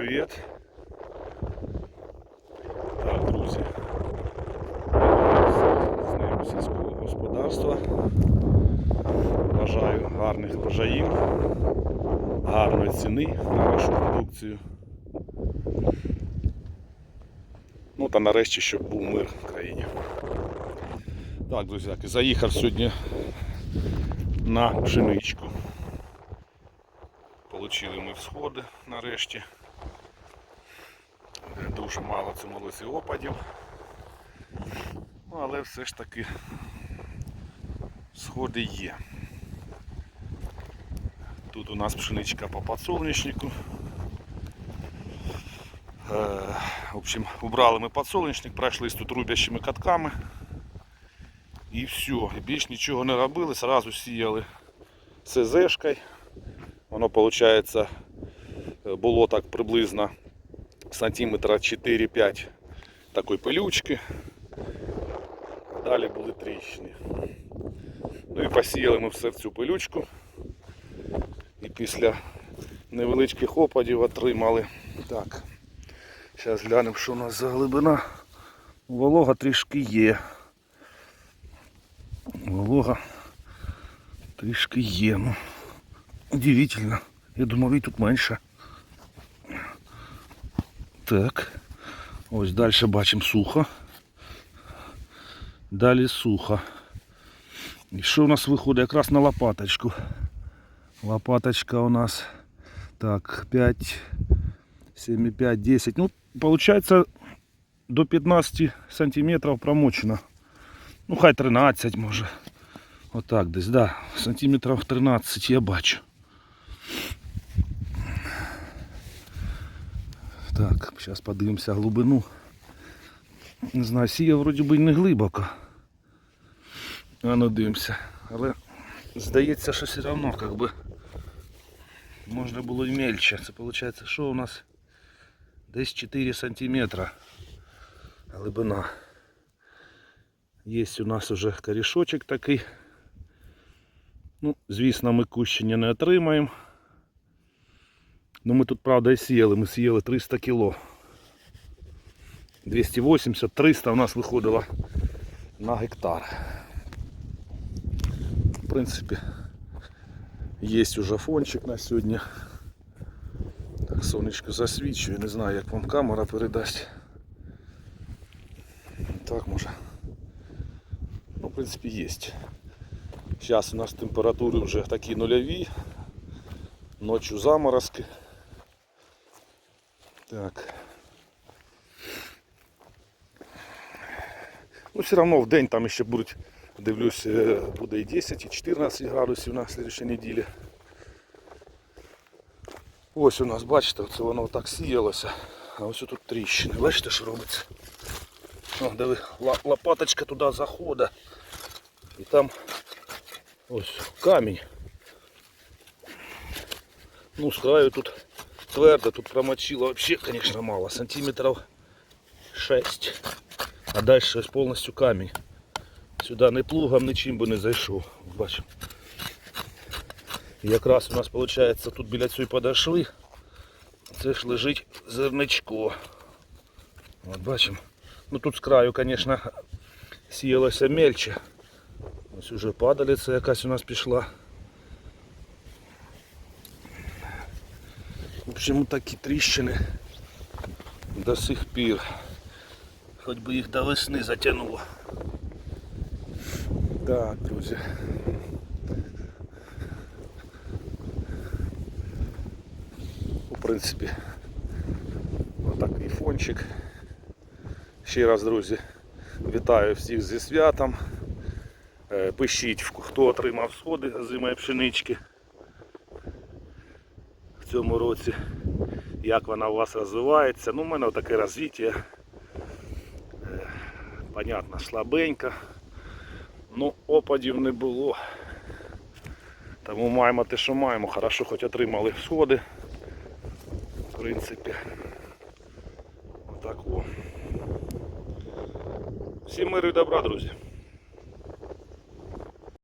привіт. Так, друзі. З ним сільського господарства. Бажаю гарних врожаїв, гарної ціни на вашу продукцію. Ну та нарешті, щоб був мир в країні. Так, друзяки, заїхав сьогодні на пшеничку. Получили ми всходи нарешті. Дуже мало цьому лисі опадів. Ну, але все ж таки сходи є. Тут у нас пшеничка по подсолнечнику. Е, в общем, убрали ми подсолнечник, пройшлись тут рубящими катками. І все, більш нічого не робили, сразу сіяли СЗшкою. Воно виходить було так приблизно сантиметра 4-5 такої пилючки. Далі були тріщини. Ну і посіяли ми все в цю пилючку. І після невеличких опадів отримали. Так. Зараз глянемо, що у нас за глибина. Волога трішки є. Волога трішки є. Ну, удивительно. Я думав, і тут менше. Так. Ось далі бачимо сухо. Далі сухо. І що у нас виходить якраз на лопаточку? Лопаточка у нас так 5, 7,5, 10. Ну, получается до 15 сантиметров промочено. Ну, хай 13 може. Отак десь, да. Сантиметрів 13 я бачу. Так, зараз подивимося глибину. Не знаю, сія вроді би й не глибоко. А ну дивимося. Але здається, що все одно как би можна було і мельче. Це виходить, що у нас десь 4 сантиметра глибина. Є у нас уже корішочок такий. Ну, звісно, ми кущення не отримаємо. Ну ми тут, правда, і сіяли, ми сіяли 300 кіло. 280-300 у нас виходило на гектар. В принципі, є уже фончик на сьогодні. Так, сонечко засвічує, не знаю як вам камера передасть. Так може. Ну, в принципі, є. Зараз у нас температури вже такі нульові. Ночью заморозки. Так. Ну, все равно в день там ще будуть, дивлюсь, е, буде і 10, і 14 градусів на следующей неділі. Ось у нас, бачите, це воно так сіялося, а ось тут тріщини. Бачите, що робиться? О, диви, лопаточка туди заходить. І там ось камінь. Ну, з краю тут твердо, тут промочило вообще, конечно, мало. Сантиметров 6. А далі ось повністю камінь. Сюди не плугом, нічим би не зайшов. Бачимо. І якраз у нас виходить тут біля цієї подошви. Це ж лежить зерничко. От бачимо. Ну тут з краю, звісно, сіялося мельче. Ось уже падалиця якась у нас пішла. В общем, такі тріщини до сих пір. Хоч би їх до весни затягнуло. Так, друзі. В принципі, отакий фончик. Ще раз, друзі, вітаю всіх зі святом. Е, Пишіть, хто отримав сходи зимої пшенички в цьому році, як вона у вас розвивається. Ну, у мене таке розвиття. Е, Понятно, слабенька. Ну, опадів не було. Тому маємо те, що маємо. Хорошо, хоч отримали сходи. В принципі. Отак. Всім миру і добра, друзі.